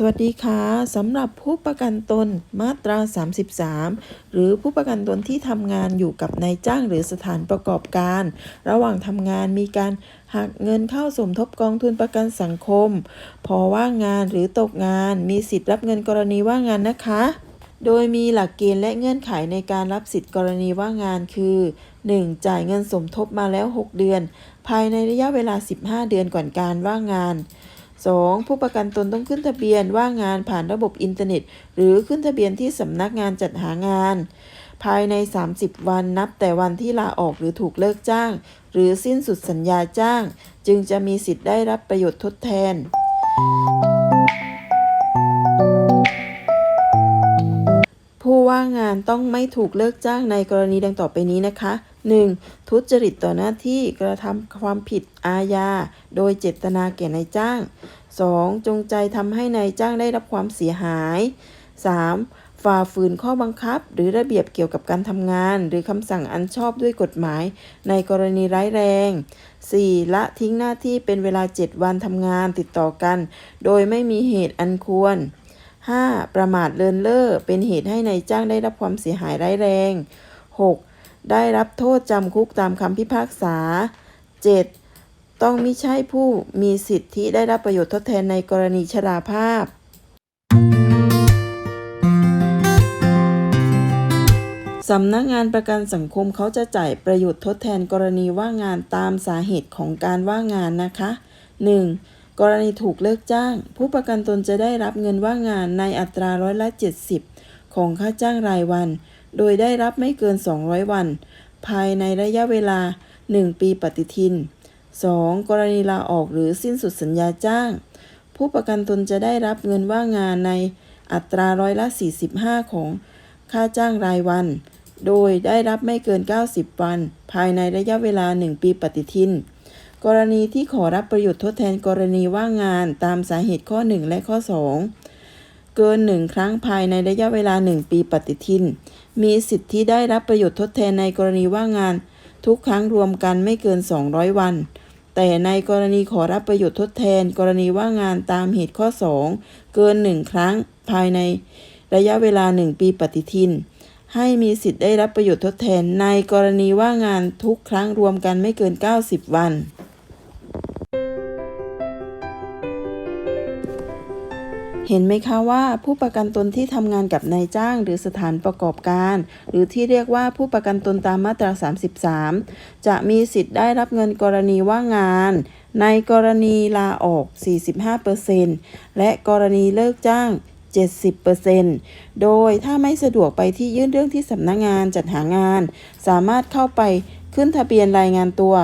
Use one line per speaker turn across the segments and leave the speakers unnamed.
สวัสดีค่ะสำหรับผู้ประกันตนมาตรา 33 หรือผู้ประกันตนที่ทำงานอยู่กับนายจ้างหรือสถานประกอบการ ระหว่างทำงานมีการหักเงินเข้าสมทบกองทุนประกันสังคม พอว่างงานหรือตกงาน มีสิทธิ์รับเงินกรณีว่างงานนะคะ โดยมีหลักเกณฑ์และเงื่อนไขในการรับสิทธิ์กรณีว่างงานคือ 1. จ่ายเงินสมทบมาแล้ว 6 เดือน ภายในระยะเวลา 15 เดือนก่อนการว่างงาน 2. ผู้ประกันตนต้องขึ้นทะเบียนว่างงานผ่านระบบอินเทอร์เน็ต หรือขึ้นทะเบียนที่สำนักงานจัดหางาน ภายใน 30 วันนับแต่วันที่ลาออกหรือถูกเลิกจ้าง หรือสิ้นสุดสัญญาจ้าง จึงจะมีสิทธิ์ได้รับประโยชน์ทดแทน ผู้ว่างงานต้องไม่ถูกเลิกจ้างในกรณีดังต่อไปนี้นะคะ 1. ทุจริตต่อหน้าที่กระทำความผิดอาญา โดยเจตนาแก่นายจ้าง 2. จงใจทำให้นายจ้างได้รับความเสียหาย 3. ฝ่าฝืนข้อบังคับ หรือระเบียบเกี่ยวกับการทำงาน หรือคำสั่งอันชอบด้วยกฎหมาย ในกรณีร้ายแรง 4. ละทิ้งหน้าที่เป็นเวลา 7 วันทำงานติดต่อกัน โดยไม่มีเหตุอันควร 5. ประมาทเลินเล่อเป็นเหตุให้ในายจ้างได้รับความเสียหายร้ายแรง 6. ได้รับโทษจำคุกตามคำพิพากษา 7. ต้องไม่ใช่ผู้มีสิทธิได้รับประโยชน์ทดแทนในกรณีชราภาพสำนักงานประกันสังคมเขาจะจ่ายประโยชน์ทดแทนกรณีว่างงานตามสาเหตุของการว่างงานนะคะ 1. กรณีถูกเลิกจ้าง ผู้ประกันตนจะได้รับเงินว่างงานในอัตราร้อยละ 70 ของค่าจ้างรายวัน โดยได้รับไม่เกิน 200 วัน ภายในระยะเวลา 1 ปีปฏิทิน 2. กรณีลาออกหรือสิ้นสุดสัญญาจ้าง ผู้ประกันตนจะได้รับเงินว่างงานในอัตราร้อยละ 45 ของค่าจ้างรายวัน โดยได้รับไม่เกิน 90 วัน ภายในระยะเวลา 1 ปีปฏิทิน กรณีที่ขอรับประโยชน์ทดแทนกรณีว่างงานตามสาเหตุข้อ 1 และข้อ 2 เกิน 1 ครั้งภายในระยะเวลา 1 ปีปฏิทิน มีสิทธิที่ได้รับประโยชน์ทดแทนในกรณีว่างงาน ทุกครั้งรวมกันไม่เกิน 200 วัน แต่ในกรณีขอรับประโยชน์ทดแทน กรณีว่างงานตามเหตุข้อ 2 เกิน 1 ครั้งภายในระยะเวลา 1 ปีปฏิทิน ให้มีสิทธิ์ได้รับประโยชน์ทดแทนในกรณีว่างงานทุกครั้งรวมกันไม่เกิน 90 วัน เห็นไหมคะว่าผู้ประกันตนที่ทำงานกับนายจ้าง หรือสถานประกอบการ หรือที่เรียกว่าผู้ประกันตนตามมาตรา 33 จะมีสิทธิ์ได้รับเงินกรณีว่างงาน ในกรณีลาออก 45%และกรณีเลิกจ้าง 70%โดยถ้าไม่สะดวกไปที่ยื่นเรื่องที่สำนักงานจัดหางาน สามารถเข้าไปขึ้นทะเบียนรายงานตัว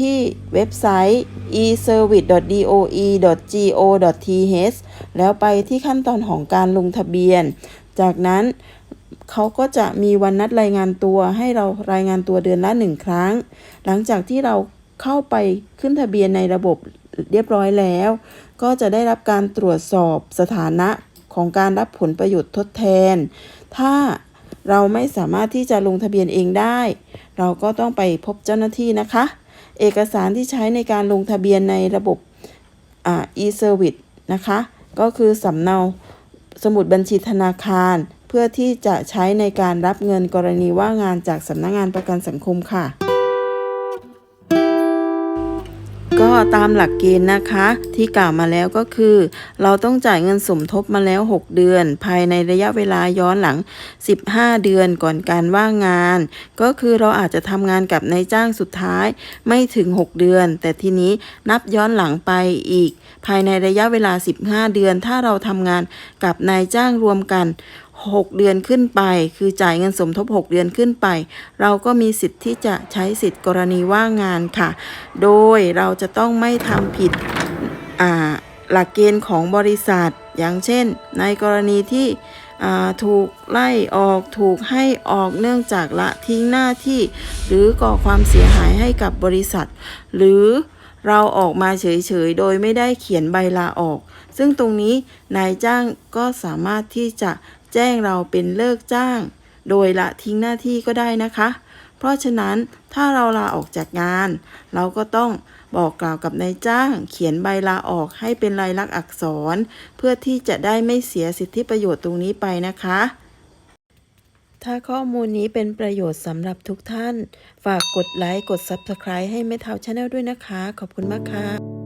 ที่เว็บไซต์ e-service.doe.go.th แล้วไปที่ขั้นตอนของการลงทะเบียน จากนั้นเขาก็จะมีวันนัดรายงานตัวให้เรารายงานตัวเดือนละหนึ่งครั้ง หลังจากที่เราเข้าไปขึ้นทะเบียนในระบบเรียบร้อยแล้ว ก็จะได้รับการตรวจสอบสถานะของการรับผลประโยชน์ทดแทน ถ้าเราไม่สามารถที่จะลงทะเบียนเองได้ เราก็ต้องไปพบเจ้าหน้าที่นะคะ เอกสารที่ใช้ในการลงทะเบียนในระบบอ่า e-service นะคะ ก็คือสำเนาสมุดบัญชีธนาคาร เพื่อที่จะใช้ในการรับเงินกรณีว่างงานจากสำนักงานประกันสังคมค่ะ ตามหลักเกณฑ์นะคะ ที่กล่าวมาแล้วก็คือ เราต้องจ่ายเงินสมทบมาแล้ว 6 เดือน ภายในระยะเวลาย้อนหลัง 15 เดือนก่อนการว่างงาน ก็คือเราอาจจะทำงานกับนายจ้างสุดท้ายไม่ถึง 6 เดือน แต่ทีนี้นับย้อนหลังไปอีก ภายในระยะเวลา 15 เดือน ถ้าเราทำงานกับนายจ้างรวมกัน 6 เดือนขึ้นไป คือจ่ายเงินสมทบ 6 เดือนขึ้นไป เราก็มีสิทธิ์ที่จะใช้สิทธิ์กรณีว่างงานค่ะ โดยเราจะต้องไม่ทำผิดหลักเกณฑ์ของบริษัท อย่างเช่น ในกรณีที่ถูกไล่ออกถูกให้ออกเนื่องจากละทิ้งหน้าที่ หรือก่อความเสียหายให้กับบริษัท หรือเราออกมาเฉยๆ โดยไม่ได้เขียนใบลาออก ซึ่งตรงนี้นายจ้างก็สามารถที่จะ แจ้งเราเป็นเลิกจ้าง โดยละทิ้งหน้าที่ก็ได้นะคะ เพราะฉะนั้นถ้าเราลาออกจากงาน เราก็ต้องบอกกล่าวกับนายจ้าง เขียนใบลาออกให้เป็นลายลักษณ์อักษร เพื่อที่จะได้ไม่เสียสิทธิประโยชน์ตรงนี้ไปนะคะถ้าข้อมูลนี้เป็นประโยชน์สำหรับทุกท่าน ฝากกดไลค์ กด Subscribe ให้แม่เท่าชาแนลด้วยนะคะ ขอบคุณมากค่ะ